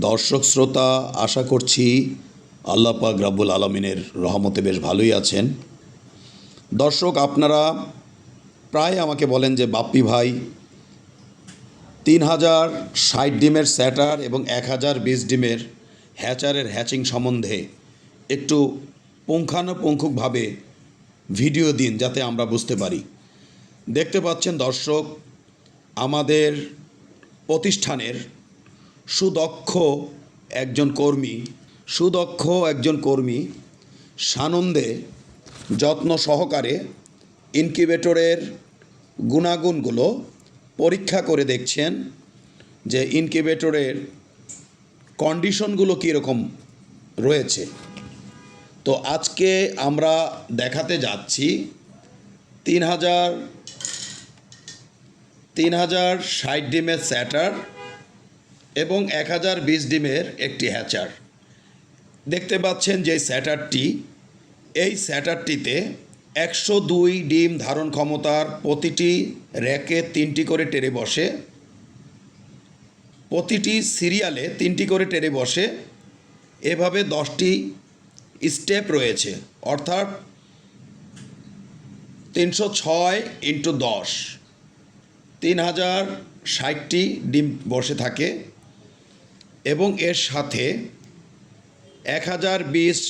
দর্শক শ্রোতা, আশা করছি আল্লাহ পাক রাব্বুল আলমিনের রহমতে বেশ ভালোই আছেন। দর্শক, আপনারা প্রায় আমাকে বলেন যে, বাপ্পি ভাই, তিন হাজার ষাট ডিমের স্যাটার এবং এক হাজার বিশ ডিমের হ্যাচারের হ্যাচিং সম্বন্ধে একটু পুঙ্খানুপুঙ্খুকভাবে ভিডিও দিন, যাতে আমরা বুঝতে পারি। দেখতে পাচ্ছেন দর্শক, আমাদের প্রতিষ্ঠানের সুদক্ষ একজন কর্মী, সুদক্ষ একজন কর্মী, সানন্দে যত্ন সহকারে ইনকিউবেটরের গুণাগুণগুলো পরীক্ষা করে দেখছেন যে ইনকিউবেটরের কন্ডিশনগুলো কীরকম রয়েছে। তো আজকে আমরা দেখাতে যাচ্ছি তিন হাজার তিন হাজার ষাট ডিমের স্যাটার এবং এক হাজার বিশ ডিমের একটি হ্যাচার। দেখতে পাচ্ছেন যে স্যাটারটি, এই স্যাটারটিতে একশো দুই ডিম ধারণ ক্ষমতার প্রতিটি র্যাকে তিনটি করে টেরে বসে, প্রতিটি সিরিয়ালে তিনটি করে টেরে বসে, এভাবে দশটি স্টেপ রয়েছে। অর্থাৎ তিনশো ছয় ইন্টু দশ, তিন হাজার ষাটটি ডিম বসে থাকে। এবং এর সাথে এক হাজার বিশ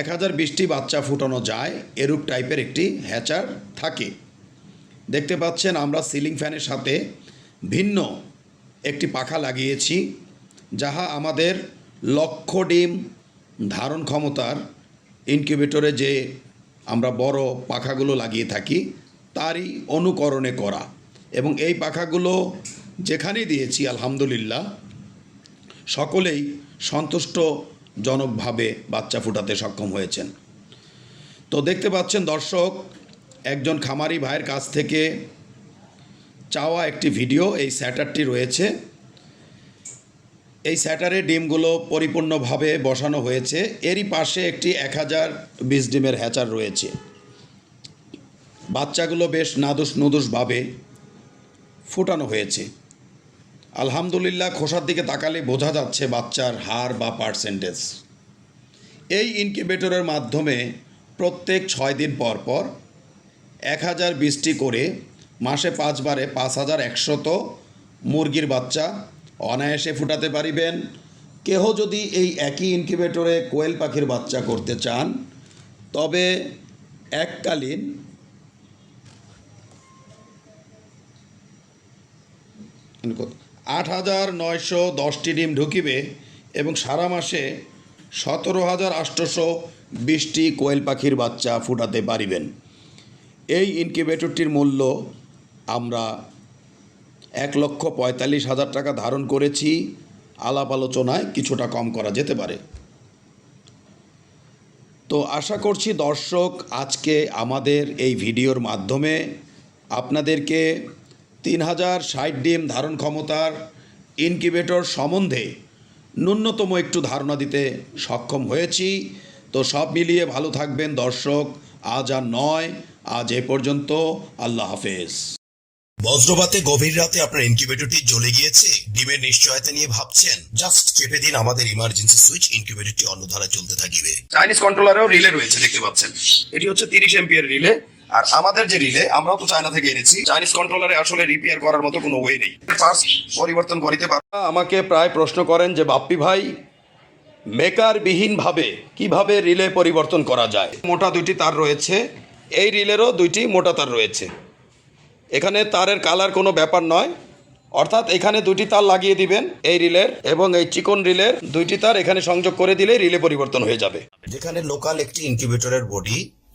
এক হাজার বিশটি বাচ্চা ফুটানো যায়, এরূপ টাইপের একটি হ্যাচার থাকে। দেখতে পাচ্ছেন আমরা সিলিং ফ্যানের সাথে ভিন্ন একটি পাখা লাগিয়েছি, যাহা আমাদের লক্ষ ডিম ধারণ ক্ষমতার ইনকিউবেটরে যে আমরা বড় পাখাগুলো লাগিয়ে থাকি, তারই অনুকরণে করা। এবং এই পাখাগুলো যেখানেই দিয়েছি, আলহামদুলিল্লাহ, সকলেই সন্তুষ্টজনকভাবে বাচ্চা ফুটাতে সক্ষম হয়েছেন। তো দেখতে পাচ্ছেন দর্শক, একজন খামারি ভাইয়ের কাছ থেকে চাওয়া একটি ভিডিও, এই স্যাটারটি রয়েছে। এই স্যাটারে ডিমগুলো পরিপূর্ণভাবে বসানো হয়েছে। এরই পাশে একটি এক হাজার বিশ ডিমের হ্যাচার রয়েছে। বাচ্চাগুলো বেশ নাদুস নুদুসভাবে ফুটানো হয়েছে। আলহামদুলিল্লাহ, খোসার দিকে তাকালে বোঝা যাচ্ছে বাচ্চার হার বা পার্সেন্টেজ এই ইনকিউবেটরের মাধ্যমে প্রত্যেক ছয় দিন পর পর এক হাজার বিশটি করে মাসে পাঁচবারে পাঁচ হাজার একশত মুরগির বাচ্চা অনায়াসে ফুটাতে পারিবেন। কেহ যদি এই একই ইনকিউবেটরে কোয়েল পাখির বাচ্চা করতে চান, তবে এককালীন আট হাজার নয়শো দশটি ডিম ঢুকিবে এবং সারা মাসে সতেরো হাজার আটশোশো বিশটি কোয়েল পাখির বাচ্চা ফুটাতে পারিবেন। এই ইনকিউবেটরটির মূল্য আমরা এক লক্ষ পঁয়তাল্লিশ হাজার টাকা ধারণ করেছি। আলাপ আলোচনায় কিছুটা কম করা যেতে পারে। তো আশা করছি দর্শক, আজকে আমাদের এই ভিডিওর মাধ্যমে আপনাদেরকে তিন হাজার ষাট ডিম ধারণ ক্ষমতার ইনকিউবেটর সম্বন্ধে ন্যূনতম একটু ধারণা দিতে সক্ষম হয়েছি। তো সব মিলিয়ে ভালো থাকবেন দর্শক। আজ আর নয়। আজ এ পর্যন্ত। আল্লাহ হাফেজ। বজ্রপাতে গভীর রাতে আপনার ইনকিউবেটরটি জ্বলে গিয়েছে। ডিমের নিশ্চয়তা নিয়ে ভাবছেন জাস্ট চেপে দিন আমাদের ইমার্জেন্সি সুইচ ইনকিউবেটরটি অন্য ধারা চলতে থাকবে। চাইনিজ কন্ট্রোলারেও রিলে রয়েছে দেখতে পাচ্ছেন। এটি হচ্ছে তিরিশ এমপিয়ার রিলে। আর আমাদের যে রিলে আমরাও তো চায়না থেকে এনেছি। চাইনিজ কন্ট্রোলারে আসলে রিপেয়ার করার মতো কোনো ওয়ে নেই। পার্স পরিবর্তন করিতে পার আমাকে প্রায় প্রশ্ন করেন যে বাপ্পি ভাই মেকার বিহীনভাবে কীভাবে রিলে পরিবর্তন করা যায়? মোটা দুইটি তার রয়েছে। এই রিলেরও দুইটি মোটা তার রয়েছে। এখানে তারের কালার কোনো ব্যাপার নয়। অর্থাৎ এখানে দুটি তার লাগিয়ে দিবেন এই রিলের এবং এই চিকন রিলের দুইটি তার এখানে সংযোগ করে দিলে রিলে পরিবর্তন হয়ে যাবে। যেখানে লোকাল একটি ইনকিউবেটরের বডি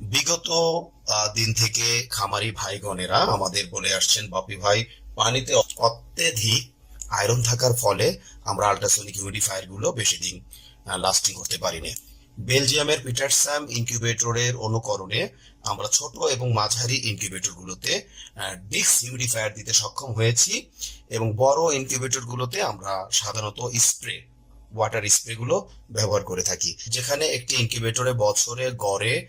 বিগত দিন থেকে খামারি ভাইগণেরা আমাদের বলে আসছেন, বাপি ভাই, পানিতে অত্যধিক আয়রন থাকার ফলে আমরা আল্ট্রাসনিক হিউমিডিফায়ারগুলো বেশি দিন লাস্টিং করতে পারি না বেলজিয়ামের পিটারস্যাম ইনকিউবেটরের অনুকরণে আমরা ছোট এবং মাঝারি ইনকিউবেটর গুলোতে ডিক্স হিউমিডিফায়ার দিতে সক্ষম হয়েছি এবং বড় ইনকিউবেটর গুলোতে আমরা সাধারণত স্প্রে ওয়াটার স্প্রে গুলো ব্যবহার করে থাকি। যেখানে একটি ইনকিউবেটরে বছরে গড়ে